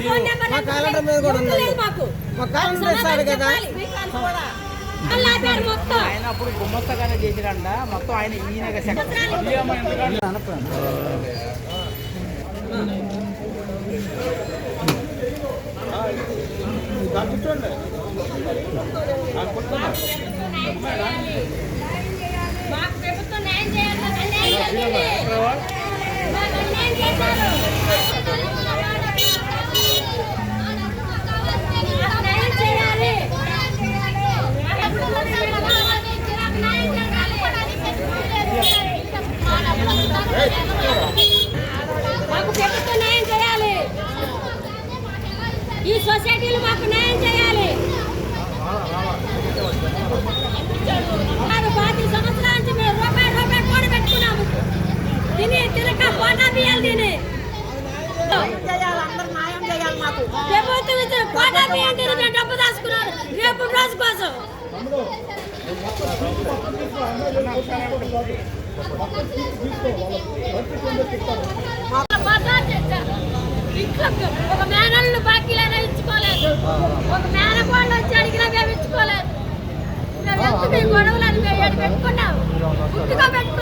మా క్యాలెండర్ మీద కూడా మాకు. మా క్యాలెండర్ కదా. ఆయన అప్పుడు గుమ్మస్తగానే చేసిరంట. మొత్తం ఆయన ఈయన మాకు ప్రభుత్వం న్యాయం చేయాలి మాకు అన్యాయం చేయండి. మాకు అన్యాయం చేశారు. మాకు న్యాయం చేయాలి. మాకు ప్రభుత్వం న్యాయం చేయాలి ఈ సొసైటీలు మాకు న్యాయం చేయాలి కాదు, పాతి సంవత్సరాల నుంచి మేము రూపాయి రూపాయి కూడ పెట్టుకున్నాము తిని తినక కోటా బియ్యాలు తిని. కోటా బియ్యం తిని డబ్బు దాచుకున్నారు రేపు రోజు కోసం. ఒక మేనల్ని బాకీలైనా ఇచ్చుకోలేదు. ఒక మేనకోళ్ళు వచ్చి అడిగినా మేము ఇచ్చుకోలేదు. మేము ఎందుకు ఈ గొడవలను మేము ఏడు పెట్టుకున్నాము గుర్తుగా పెట్టుకున్నాము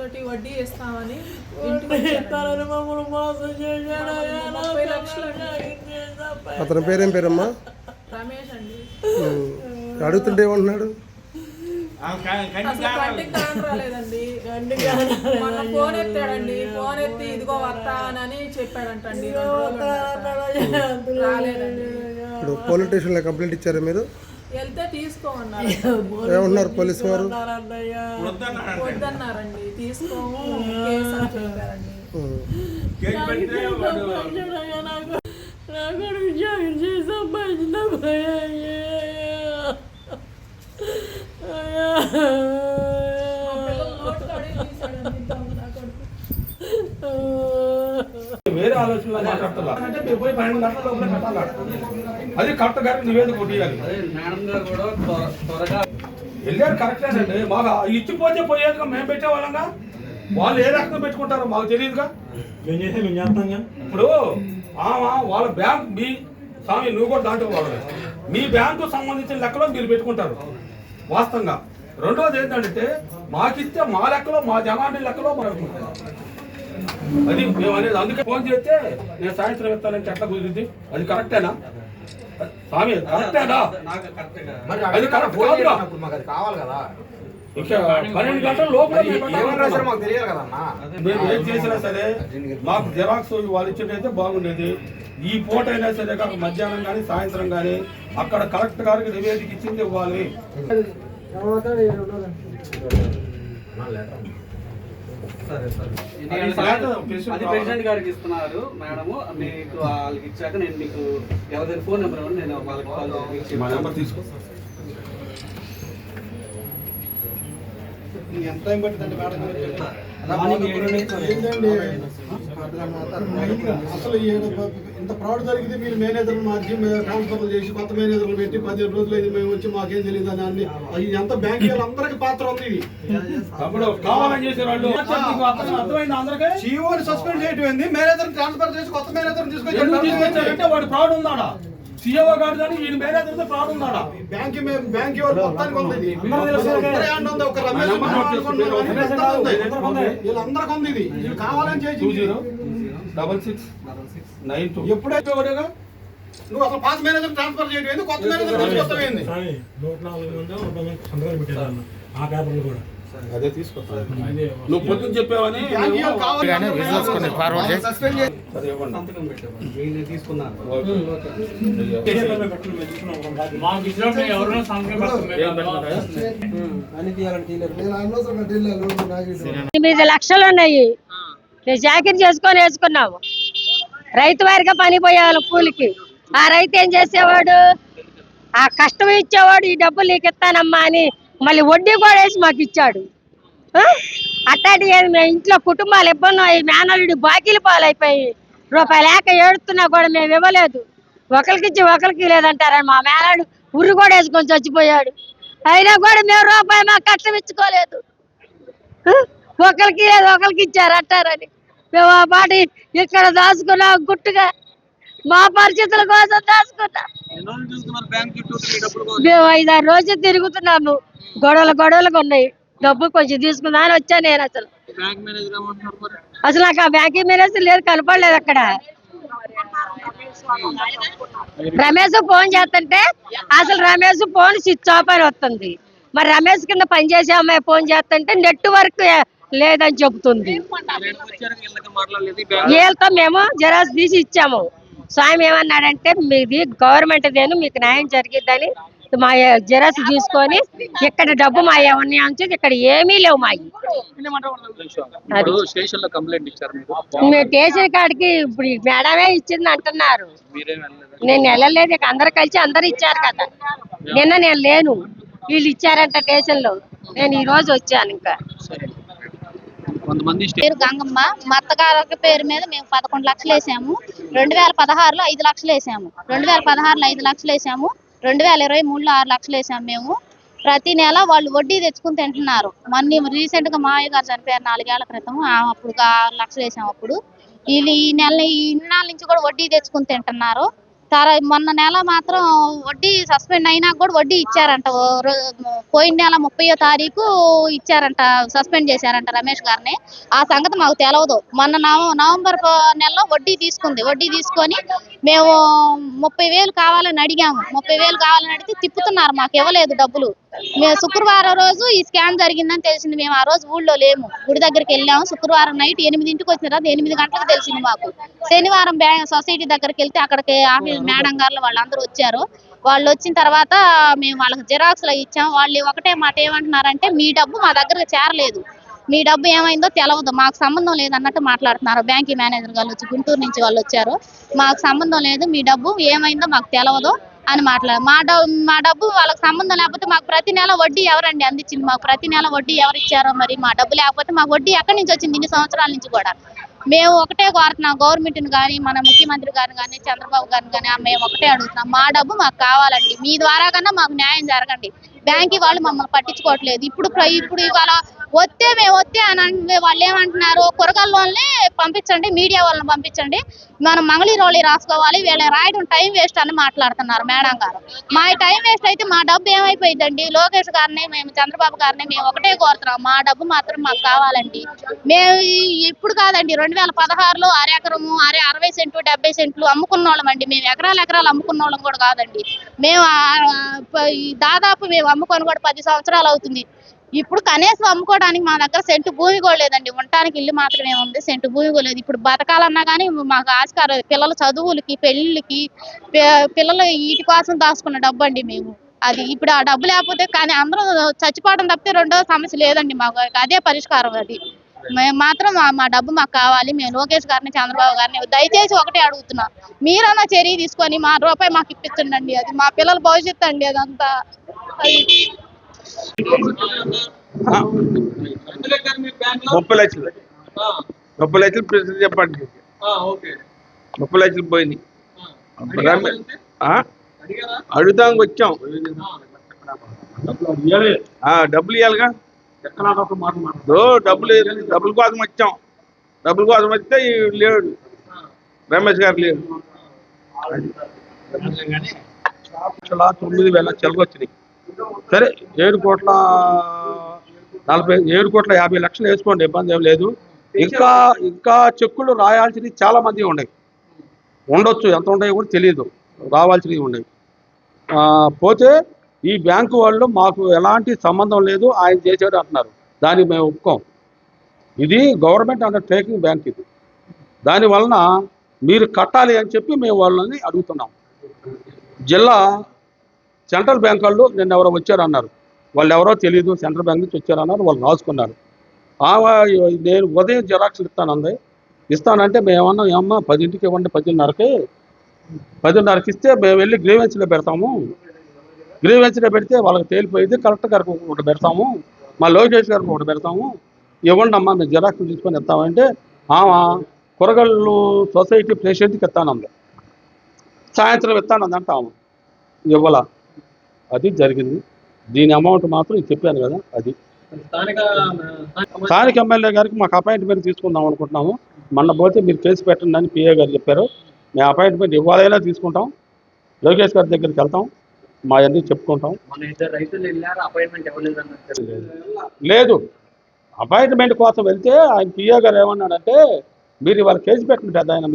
సొసైటీ వడ్డీ ఇస్తామని ముప్పై అతని పేరేం పేరమ్మా? రమేష్ అండి. అడుగుతుంటే ఏమంటున్నాడు? అసలు కంటికి కాని రాలేదండి. మొన్న ఫోన్ ఎత్తాడండి. ఫోన్ ఎత్తి ఇదిగో వస్తానని చెప్పాడంటండి. రెండు రోజులు రాలేదండి. ఇప్పుడు పోలీస్ స్టేషన్లో కంప్లైంట్ ఇచ్చారా మీరు? వెళ్తే తీసుకోమన్నారు ఏమంటున్నారు పోలీసు వారు? వద్దన్నారండి. తీసుకోము కేసు అని చెప్పారండి. ఉమ్. మా పిల్లలు నోటి తోడి తీశాడండి దొంగ నా కొడుకు. వేరే ఆలోచనలో మాట్లాడుతున్నా అంటే మీరు పోయి పన్నెండు గంటల లోపల కట్టాలి అది కరెక్ట్ గారికి నివేదిక కొట్టియాలి. వెళ్ళారు కరెక్టేనండి మాకు ఇచ్చిపోతే పోయేదిగా మేము పెట్టేవాళ్ళంగా వాళ్ళు ఏ రకంగా పెట్టుకుంటారో మాకు తెలియదుగా? ఇప్పుడు ఆమె వాళ్ళ బ్యాంక్ మీ స్వామి నువ్వు కూడా దాంట్లో వాళ్ళు మీ బ్యాంకు సంబంధించిన లెక్కలో మీరు పెట్టుకుంటారు. వాస్తవంగా. రెండోది ఏంటంటే మాకిస్తే మా లెక్కలో మా జనాన్ని లెక్కలో మనం. అది మేము అనేది అందుకే ఫోన్ చేస్తే నేను సాయంత్రం ఇస్తానంటే ఎట్లా కుదిరింది. అది కరెక్టేనా? స్వామి కరెక్టేనా? నాకు కరెక్ట్గా మరి అది కరెక్ట్ కావాలి కదా. పన్నెండు గంటల లోపల మేము ఏం చేసినా సరే మాకు జిరాక్స్ వాళ్ళు ఇచ్చినైతే బాగుండేది. ఈ పూట అయినా సరే కాక మధ్యాహ్నం కానీ సాయంత్రం కానీ అక్కడ కలెక్టర్ గారికి నివేదిక ఇచ్చింది ఇవ్వాలి. సరే సరే. అది ప్రెసిడెంట్ గారికి ఇస్తున్నారు మేడము. మీకు వాళ్ళకి ఇచ్చాక నేను మీకు ఎవరిదైనా ఫోన్ నెంబర్ ఇవ్వండి నేను వాళ్ళకి కాల్ మా నెంబర్ తీసుకో. ఎంత టైం పడుతుందండి మేడం? అసలు ఇంత ఫ్రాడ్ జరిగితే మీరు మేనేజర్ మార్చి ట్రాన్స్ఫర్ చేసి కొత్త మేనేజర్లు పెట్టి పదిహేను రోజులు అయింది మేము వచ్చి మాకేం తెలియదు అని అన్ని అవి ఎంత బ్యాంక్ అందరికి పాత్ర ఉంది ఇది. సీఓని సస్పెండ్ మేనేజర్ ట్రాన్స్ఫర్ చేసి కొత్త మేనేజర్ తీసుకొచ్చి వాడు ఫ్రాడ్ ఉన్నాడా? సీఓ గారు కానీ ఈయన మేనేజర్ ఫ్రాడ్ ఉన్నాడా బ్యాంక్ బ్యాంక్ మొత్తానికి ఒక రమేష్. వీళ్ళందరికీ ఉంది ఇది. వీళ్ళు కావాలని చేసి zero. Double six. Nine two. ఎప్పుడైతే ఒకటేగా నువ్వు అసలు పాత మేనేజర్ ట్రాన్స్ఫర్ చేయడం కొత్త మేనేజర్ తీసుకొస్తావు ఏంది నూట నాలుగు మంది సంతకాలు పెట్టారు ఆ పేపర్లు కూడా. అదే తీసుకొస్తా నువ్వు పొద్దున్న చెప్పావని? ఎనిమిది లక్షలు ఉన్నాయి. చాకరీ చేసుకొని వేసుకున్నాము రైతు వారిగా పని పోయేవాళ్ళం కూలికి. ఆ రైతు ఏం చేసేవాడు? ఆ కష్టం ఇచ్చేవాడు ఈ డబ్బులు నీకు ఇస్తానమ్మా అని మళ్ళీ వడ్డీ కూడా వేసి మాకు ఇచ్చాడు. అట్టాడి ఏది మేము ఇంట్లో కుటుంబాలు ఇబ్బంది అయ్యి మేనల్లుడి బాకీలు పాలైపోయి రూపాయి లేక ఏడుతున్నా కూడా మేము ఇవ్వలేదు. ఒకరికి ఇచ్చి ఒకరికి లేదంటారని మా మేనాడు ఉర్రు కూడా వేసుకొని చచ్చిపోయాడు. అయినా కూడా మేము రూపాయి మాకు కష్టం ఇచ్చుకోలేదు. ఒకరికి లేదు ఒకరికి ఇచ్చారు అంటారని. మేము ఆ పాటి ఇక్కడ దాచుకున్నాం గుట్టుగా. మా పరిస్థితుల కోసం దాచుకున్నాం. మేము ఐదారు రోజులు తిరుగుతున్నాము. గొడవలు గొడవలుగా ఉన్నాయి. డబ్బు కొంచెం తీసుకుందా అని వచ్చాను నేను అసలు. అసలు నాకు ఆ బ్యాంకింగ్ మేనేజర్ లేదు కనపడలేదు అక్కడ. రమేష్ ఫోన్ చేస్తుంటే అసలు రమేష్ ఫోన్ స్విచ్ ఆఫ్ అని వస్తుంది. మరి రమేష్ కింద పనిచేసే అమ్మాయి ఫోన్ చేస్తుంటే నెట్వర్క్ లేదని చెబుతుంది. వీళ్ళతో మేము జెరాక్స్ తీసి ఇచ్చాము. స్వామి ఏమన్నాడంటే మీది గవర్నమెంట్ దేను మీకు న్యాయం జరిగిద్దని మా జెరాక్స్ తీసుకొని ఇక్కడ డబ్బు మా ఏమన్నా ఉంచి ఇక్కడ ఏమీ లేవు మా స్టేషన్ కాడికి ఇప్పుడు మేడమే ఇచ్చింది అంటున్నారు. నేను వెళ్ళలేదు ఇక అందరు కలిసి అందరు ఇచ్చారు కదా. నిన్న నేను లేను. వీళ్ళు ఇచ్చారంట స్టేషన్లో నేను ఈ రోజు వచ్చాను ఇంకా. కొంతమంది పేరు గంగమ్మ. మా అత్తగారి పేరు మీద మేము పదకొండు లక్షలు వేసాము. రెండు వేల పదహారులో ఐదు లక్షలు వేసాము. రెండు వేల పదహారులో ఐదు లక్షలు వేసాము. రెండు వేల ఇరవై మూడులో ఆరు లక్షలు వేసాము మేము. ప్రతి నెల వాళ్ళు వడ్డీ తెచ్చుకుని తింటున్నారు. మొన్న రీసెంట్గా మావయ్య గారు చనిపోయారు నాలుగేళ్ళ క్రితం. అప్పుడు ఆరు లక్షలు వేసాము అప్పుడు. వీళ్ళు ఈ నెల ఈ ఇన్నాళ్ళ నుంచి కూడా వడ్డీ తెచ్చుకుని తింటున్నారు. తర్వాత మొన్న నెల మాత్రం వడ్డీ సస్పెండ్ అయినా కూడా వడ్డీ ఇచ్చారంట. ఓ రో- పోయిన నెల ముప్పయో తారీఖు ఇచ్చారంట సస్పెండ్ చేశారంట రమేష్ గారిని. ఆ సంగతి మాకు తెలియదు మొన్న నవ- నవంబర్ నెలలో వడ్డీ తీసుకుంది. వడ్డీ తీసుకొని మేము ముప్పై వేలు కావాలని అడిగాము. ముప్పై వేలు కావాలని అడిగితే తిప్పుతున్నారు మాకు ఇవ్వలేదు డబ్బులు. మేము శుక్రవారం రోజు ఈ స్కామ్ జరిగిందని తెలిసింది. మేము ఆ రోజు ఊళ్ళో లేము. గుడి దగ్గరికి వెళ్ళాము. శుక్రవారం నైట్ ఎనిమిదింటికి వచ్చిన తర్వాత ఎనిమిది గంటలకు తెలిసింది మాకు. శనివారం బ్యాంక్ సొసైటీ దగ్గరికి వెళ్తే అక్కడికి ఆఫీస్ మేడం గారు వాళ్ళందరూ వచ్చారు. వాళ్ళు వచ్చిన తర్వాత మేము వాళ్ళకి జిరాక్స్లు ఇచ్చాము. వాళ్ళు ఒకటే మాట ఏమంటున్నారంటే మీ డబ్బు మా దగ్గరకు చేరలేదు. మీ డబ్బు ఏమైందో తెలవదు. మాకు సంబంధం లేదు అన్నట్టు మాట్లాడుతున్నారు. బ్యాంక్ మేనేజర్ గారు వచ్చి గుంటూరు నుంచి వాళ్ళు వచ్చారు. మాకు సంబంధం లేదు మీ డబ్బు ఏమైందో మాకు తెలవదు అని మాట్లాడు మా డబ్బు మా డబ్బు వాళ్ళకి సంబంధం లేకపోతే మాకు ప్రతి నెల వడ్డీ ఎవరండి అందించింది? మాకు ప్రతి నెల వడ్డీ ఎవరు ఇచ్చారో మరి? మా డబ్బు లేకపోతే మాకు వడ్డీ ఎక్కడి నుంచి వచ్చింది? ఇన్ని సంవత్సరాల నుంచి కూడా. మేము ఒకటే కోరుతున్నాం. గవర్నమెంట్ని కానీ మన ముఖ్యమంత్రి గారిని కానీ చంద్రబాబు గారిని కానీ మేము ఒకటే అడుగుతున్నాం. మా డబ్బు మాకు కావాలండి. మీ ద్వారా కన్నా మాకు న్యాయం జరగండి. బ్యాంక్ వాళ్ళు మమ్మల్ని పట్టించుకోవట్లేదు. ఇప్పుడు ఇప్పుడు ఇవాళ వస్తే మేము వస్తే అని అంటే వాళ్ళు ఏమంటున్నారు కూరగాయల వాళ్ళని పంపించండి మీడియా వాళ్ళని పంపించండి. మనం మంగళీరోళి రాసుకోవాలి వీళ్ళని రాయడం టైం వేస్ట్ అని మాట్లాడుతున్నారు మేడం గారు. మా టైం వేస్ట్ అయితే మా డబ్బు ఏమైపోయిందండి లోకేష్ గారిని మేము చంద్రబాబు గారిని మేము ఒకటే కోరుతున్నాం. మా డబ్బు మాత్రం మాకు కావాలండి. మేము ఇప్పుడు కాదండి రెండు వేల పదహారులో అరెకరము అరే అరవై సెంట్లు డెబ్బై సెంట్లు అమ్ముకున్న వాళ్ళం అండి మేము ఎకరాలు ఎకరాలు అమ్ముకున్న వాళ్ళం కూడా కాదండి. మేము ఈ దాదాపు మేము అమ్ముకొని కూడా పది సంవత్సరాలు అవుతుంది. ఇప్పుడు కనీసం అమ్ముకోవడానికి మా దగ్గర సెంటు భూమి కూడా లేదండి. ఉండటానికి ఇల్లు మాత్రమే ఉంది సెంటు భూమి కూడా లేదు. ఇప్పుడు బతకాలన్నా కానీ మాకు ఆస్కారం పిల్లల చదువులకి పెళ్ళిళ్ళకి పిల్లలు వీటి కోసం దాచుకున్న డబ్బు అండి మేము. అది ఇప్పుడు ఆ డబ్బు లేకపోతే కానీ అందరూ చచ్చిపోవడం తప్పితే రెండో సమస్య లేదండి మాకు. అదే పరిష్కారం అది. మేము మాత్రం మా- మా డబ్బు మాకు కావాలి. మేము లోకేష్ గారిని చంద్రబాబు గారిని దయచేసి ఒకటే అడుగుతున్నా. మీరన్నా చర్య తీసుకొని మా రూపాయి మాకు ఇప్పించండి అది మా పిల్లల భవిష్యత్తు అండి అదంతా. ముప్పై లక్షలు. ముప్పై లక్షలు ప్రెసిడెంట్ చెప్పండి. ముప్పై లక్షలు పోయినాయి. ఆ, వచ్చాం. డబ్బులు ఇవ్వాలిగా డబ్బులు డబ్బుల కోసం వచ్చాం. డబ్బుల కోసం వస్తే లేడు. రమేష్ గారు లేడు. తొమ్మిది వేల చెలకొచ్చినాయి సరే ఏడు కోట్ల నలభై ఏడు కోట్ల యాభై లక్షలు వేసుకోండి ఇబ్బంది ఏం లేదు. ఇంకా ఇంకా చెక్కులు రాయాల్సినవి చాలా మంది ఉన్నాయి. ఉండొచ్చు ఎంత ఉన్నాయో కూడా తెలియదు. రావాల్సినవి ఉన్నాయి. పోతే ఈ బ్యాంకు వాళ్ళు మాకు ఎలాంటి సంబంధం లేదు ఆయన చేశాడు అంటున్నారు. దానికి మేము ఒప్పుకోం. ఇది గవర్నమెంట్ అండర్ టేకింగ్ బ్యాంక్ ఇది. దాని వలన మీరు కట్టాలి అని చెప్పి మేము వాళ్ళని అడుగుతున్నాం. జిల్లా సెంట్రల్ బ్యాంక్ వాళ్ళు నిన్న ఎవరో వచ్చారన్నారు. వాళ్ళు ఎవరో తెలియదు సెంట్రల్ బ్యాంక్ నుంచి వచ్చారన్నారు వాళ్ళు రాసుకున్నారు. నేను ఉదయం జిరాక్స్లు ఇస్తానంది ఇస్తానంటే మేమన్నా ఏమన్నా పదింటికి ఇవ్వండి పదిన్నరకి. పదిన్నరకి ఇస్తే మేము వెళ్ళి గ్రీవెన్స్లో పెడతాము. గ్రీవెన్స్లో పెడితే వాళ్ళకి తేలిపోయింది కలెక్టర్ గారికి ఒకటి పెడతాము మా లోకేష్ గారికి ఒకటి పెడతాము. ఇవ్వండి అమ్మా మేము జిరాక్స్ తీసుకొని ఇస్తామంటే ఆమె కూరగాయలు సొసైటీ ప్రెసిడెంట్కి ఇస్తానంది. సాయంత్రం ఇస్తానంది అంటాము. ఇవ్వాల? అది జరిగింది. దీని అమౌంట్ మాత్రం చెప్పాను కదా అది. స్థానిక ఎమ్మెల్యే గారికి మాకు అపాయింట్మెంట్ తీసుకుందాం అనుకుంటున్నాము. మొన్న పోతే మీరు కేసు పెట్టండి అని పిఏ గారు చెప్పారు. మేము అపాయింట్మెంట్ ఇవ్వాలైనా తీసుకుంటాం. లోకేష్ గారి దగ్గరికి వెళ్తాం. మా అన్నీ చెప్పుకుంటాం. లేదు. అపాయింట్మెంట్ కోసం వెళ్తే ఆయన పిఏ గారు ఏమన్నాడంటే మీరు ఇవాళ కేసు పెట్టండి పెద్ద ఆయన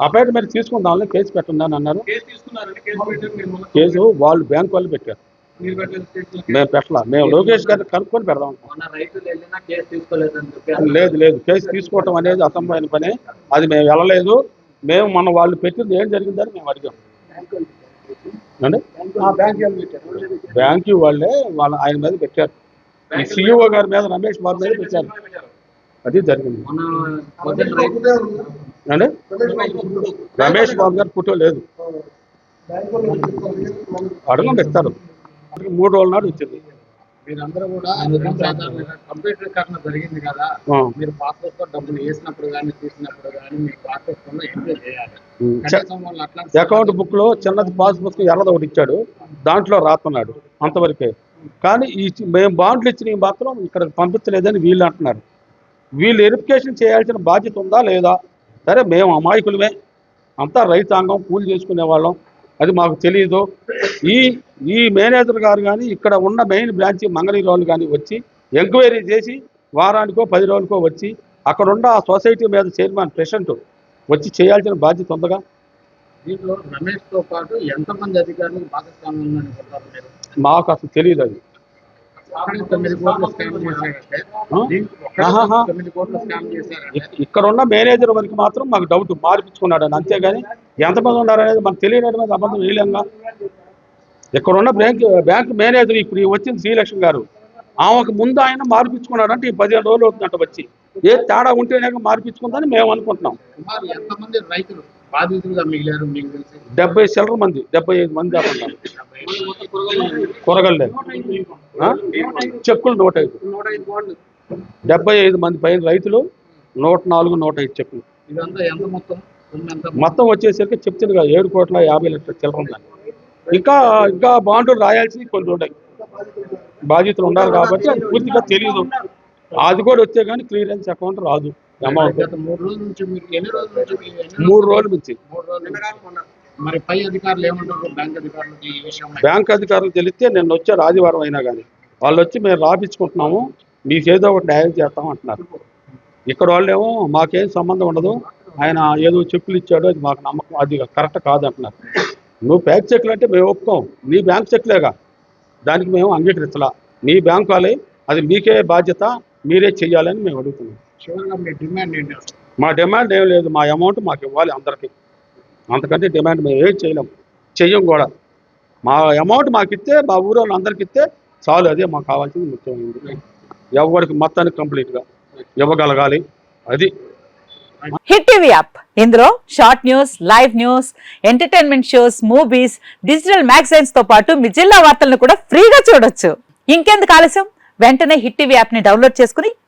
మీరు అందరూ అపాయింట్మెంట్ తీసుకుందామని కేసు పెట్టండి అని అన్నారు. కేసు మీరు వాళ్ళు బ్యాంక్ వాళ్ళు పెట్టారు. మీరు మేము పెట్టలా. మేము లోకేష్ గారిని కనుక్కొని పెడదాం. లేదు లేదు. కేసు తీసుకోవటం అనేది అసంభవమైన పని. అది మేము వెళ్ళలేదు. మేము మన వాళ్ళు పెట్టింది ఏం జరిగిందని మేము అడిగాం. బ్యాంకు వాళ్ళే వాళ్ళ ఆయన మీద పెట్టారు. సిఇఓ గారి మీద రమేష్ బాబు మీద పెట్టారు. అది జరిగింది. అంటే రమేష్ బాబు గారు ఫోటో లేదు. అడగండి ఇస్తారు. మూడు రోజుల నాడు వచ్చింది. మీరందరూ కూడా కంప్యూటరీకరణ జరిగింది కదా. మీరు పాస్పోర్ట్తో డబ్బులు వేసినప్పుడు కానీ తీసినప్పుడు కానీ మీ పాస్పోర్ట్తో ఎంట్రీ చేయాలి. ఉమ్. కనీసం వాళ్ళు అట్లాంటి అకౌంట్ బుక్లో చిన్నది పాస్ బుక్ ఎర్రది ఒకటి ఇచ్చాడు. దాంట్లో రాస్తున్నాడు అంతవరకే. కానీ ఈ మేము బాండ్లు ఇచ్చినవి మాత్రం ఇక్కడ పంపించలేదని వీళ్ళు అంటున్నారు. వీళ్ళు వెరిఫికేషన్ చేయాల్సిన బాధ్యత ఉందా లేదా? సరే మేము అమాయకులమే. అంతా రైతాంగం కూలి చేసుకునే వాళ్ళం. అది మాకు తెలియదు ఈ ఈ మేనేజర్ గారు కానీ ఇక్కడ ఉన్న మెయిన్ బ్రాంచ్ మంగళగిరి కానీ వచ్చి ఎంక్వైరీ చేసి వారానికో పది రోజులకో వచ్చి అక్కడ ఉన్న ఆ సొసైటీ మీద చైర్మన్ ప్రెసిడెంట్ వచ్చి చేయాల్సిన బాధ్యత ఉందగా దీంట్లో రమేష్తో పాటు ఎంతమంది అధికారులు భాగస్వామ్యం మాకు అసలు తెలియదు అది. ఇక్కడ ఉన్న మేనేజర్ వరకు మాత్రం మాకు డౌట్ మార్పించుకున్నాడు అని అంతేగాని ఎంతమంది ఉన్నారనేది మనకు మీద అబద్ధం వేయలేంగా ఇక్కడ ఉన్న బ్యాంక్ బ్యాంక్ మేనేజర్ ఇప్పుడు వచ్చింది శ్రీలక్ష్మి గారు. ఆమెకు ముందు ఆయన మార్పించుకున్నాడంటే ఈ పదిహేను రోజులు అవుతుందంట వచ్చి. ఏ తేడా ఉంటేనే మార్పించుకుందని మేము అనుకుంటున్నాం. సుమారు ఎంతమంది రైతులు బాధితులుగా మిగిలారు మీకు తెలిసి? డెబ్బై చిల్లర మంది డెబ్బై ఐదు మంది దాకా ఉన్నారు. కూరగాయలు? చెక్కులు నూట ఐదు. డెబ్బై ఐదు మంది పైన రైతులు నూట నాలుగు నూట ఐదు చెక్కులు. ఇదంతా ఎంత మొత్తం? వచ్చేసరికి చెప్తుందిగా ఏడు కోట్ల యాభై లక్షల చిల్లర ఉందని ఇంకా ఇంకా బాండ్లు రాయాల్సి కొన్ని ఉన్నాయి. బాధ్యతలు ఉన్నారు కాబట్టి అది పూర్తిగా తెలియదు. అది కూడా వచ్చే కానీ క్లియరెన్స్ అకౌంట్ రాదు. మూడు రోజుల నుంచి మీరు ఎన్ని రోజుల నుంచి మీరు ఎన్ని మూడు రోజుల నుంచి. మూడు రోజుల నుంచి. మరి పై అధికారులు ఏమంటారు? బ్యాంక్ ఈ విషయంలో బ్యాంక్ అధికారులు తెలిస్తే నిన్న వచ్చారు ఆదివారం అయినా కానీ వాళ్ళు వచ్చి మేము రాపించుకుంటున్నాము మీకు ఏదో ఒకటి న్యాయం చేస్తాం అంటున్నారు. ఇక్కడ వాళ్ళేమో మాకేం సంబంధం ఉండదు ఆయన ఏదో చెక్కులు ఇచ్చాడు అది మాకు నమ్మకం అది కరెక్ట్ కాదు అంటున్నారు నువ్వు బ్యాంక్ చెక్లు అంటే మేము ఒప్పుకోం. నీ బ్యాంక్ చెక్లేగా దానికి మేము అంగీకరించలా. నీ బ్యాంక్ వాళ్ళే అది మీకే బాధ్యత మీరే చెయ్యాలని మేము అడుగుతున్నాం. చివరిగా మీ డిమాండ్ ఏంటి అసలు? మా డిమాండ్ ఏం లేదు మా అమౌంట్ మాకు ఇవ్వాలి అందరికీ. అంతకంటే డిమాండ్ మేము ఏం చేయలేం చెయ్యం కూడా. మా అమౌంట్ మాకు ఇస్తే మా ఊరు అందరికి ఇస్తే చాలు అదే మాకు కావాల్సింది ముఖ్యమైనది ఎవరికి మొత్తానికి కంప్లీట్గా ఇవ్వగలగాలి అది. Hit TV app. ఇందులో short news live news entertainment shows movies digital మ్యాగజైన్స్తో పాటు మీ జిల్లా వార్తలను కూడా ఫ్రీగా చూడొచ్చు. ఇంకెందుకు ఆలస్యం? వెంటనే హిట్ టీవీ యాప్ని డౌన్లోడ్ చేసుకుని